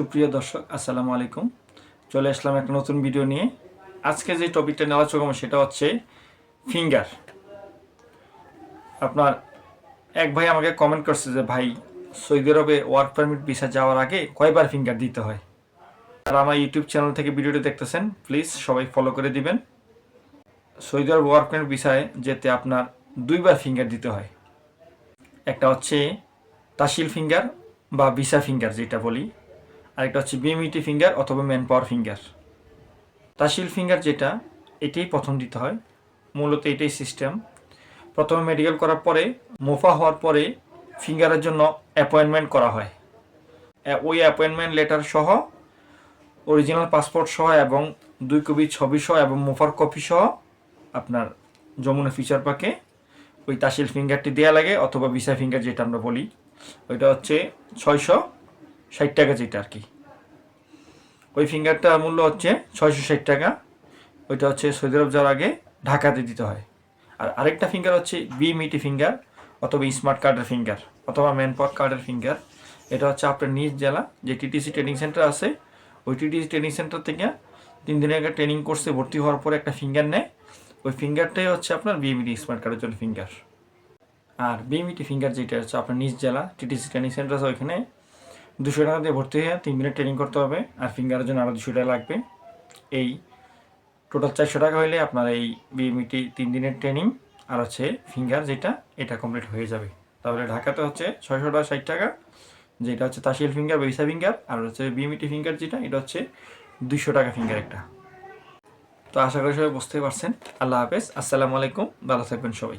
সুপ্রিয় দর্শক, আসসালামু আলাইকুম। চলে আসলাম একটা নতুন ভিডিও নিয়ে। আজকে যে টপিকটা আলোচনা করব সেটা হচ্ছে ফিঙ্গার। আপনার এক ভাই আমাকে কমেন্ট করছে যে, ভাই, সৌদি আরবে ওয়ার্ক পারমিট ভিসা যাওয়ার আগে কয়বার ফিঙ্গার দিতে হয়? আর আমার ইউটিউব চ্যানেল থেকে ভিডিওটি দেখতেছেন প্লিজ সবাই ফলো করে দিবেন। সৌদি আরব ওয়ার্ক পারমিট ভিসায় যেতে আপনার দুইবার ফিঙ্গার দিতে হয়। একটা হচ্ছে তাসিল ফিঙ্গার বা ভিসা ফিঙ্গার যেটা বলি। আরেকটা হচ্ছে বিএমইটি ফিঙ্গার অথবা ম্যান পাওয়ার ফিঙ্গার তাসিল ফিঙ্গার যেটা, এটাই প্রথম দিতে হয়। মূলত এটাই সিস্টেম প্রথমে মেডিকেল করার পরে, মোফা হওয়ার পরে ফিঙ্গারের জন্য অ্যাপয়েন্টমেন্ট করা হয়। ওই অ্যাপয়েন্টমেন্ট লেটার সহ অরিজিনাল পাসপোর্ট সহ এবং দুই কপি ছবি সহ এবং মোফার কপি সহ আপনার যমুনা ফিচার পাকে ওই তাসিল ফিঙ্গারটি দেওয়া লাগে অথবা ভিসা ফিঙ্গার যেটা আমরা বলি। ওইটা হচ্ছে ছয়শো ষাট টাকা যেটা আর কি। ওই ফিঙ্গারটার মূল্য হচ্ছে ছয়শো ষাট টাকা। ওইটা হচ্ছে সৌদি আরব যাওয়ার আগে ঢাকাতে দিতে হয়। আর আরেকটা ফিঙ্গার হচ্ছে বিএমইটি ফিঙ্গার অথবা স্মার্ট কার্ডের ফিঙ্গার অথবা ম্যানপাওয়ার কার্ডের ফিঙ্গার এটা হচ্ছে আপনার নিজ জেলা, যে টিটিসি ট্রেনিং সেন্টার আছে, ওই টিটিসি ট্রেনিং সেন্টার থেকে তিন দিনের আগে ট্রেনিং কোর্সে ভর্তি হওয়ার পরে একটা ফিঙ্গার নেয়। ওই ফিঙ্গারটাই হচ্ছে আপনার বিএমইটি স্মার্ট কার্ডের জন্য ফিঙ্গার আর বিএমইটি ফিঙ্গার যেটা হচ্ছে আপনার নিজ জেলা টিটিসি ট্রেনিং সেন্টার আছে ওইখানে দুশো টাকা দিয়ে ভর্তি হয়ে তিন দিনের ট্রেনিং করতে হবে আর ফিঙ্গারের জন্য আরও দুশো টাকা লাগবে। এই টোটাল চারশো টাকা হলে আপনার এই বিএমইটি তিন দিনের ট্রেনিং আর হচ্ছে ফিঙ্গার যেটা, এটা কমপ্লিট হয়ে যাবে। তাহলে ঢাকাতে হচ্ছে ছয়শো টাকা, ষাট টাকা, যেটা হচ্ছে তাসিল ফিঙ্গার বেসা ফিঙ্গার আর হচ্ছে বিএমইটি ফিঙ্গার যেটা, এটা হচ্ছে দুশো টাকা ফিঙ্গার একটা। তো আশা করি সবাই বুঝতে পারছেন। আল্লাহ হাফেজ। আসসালামু আলাইকুম। ভালো থাকবেন সবাই।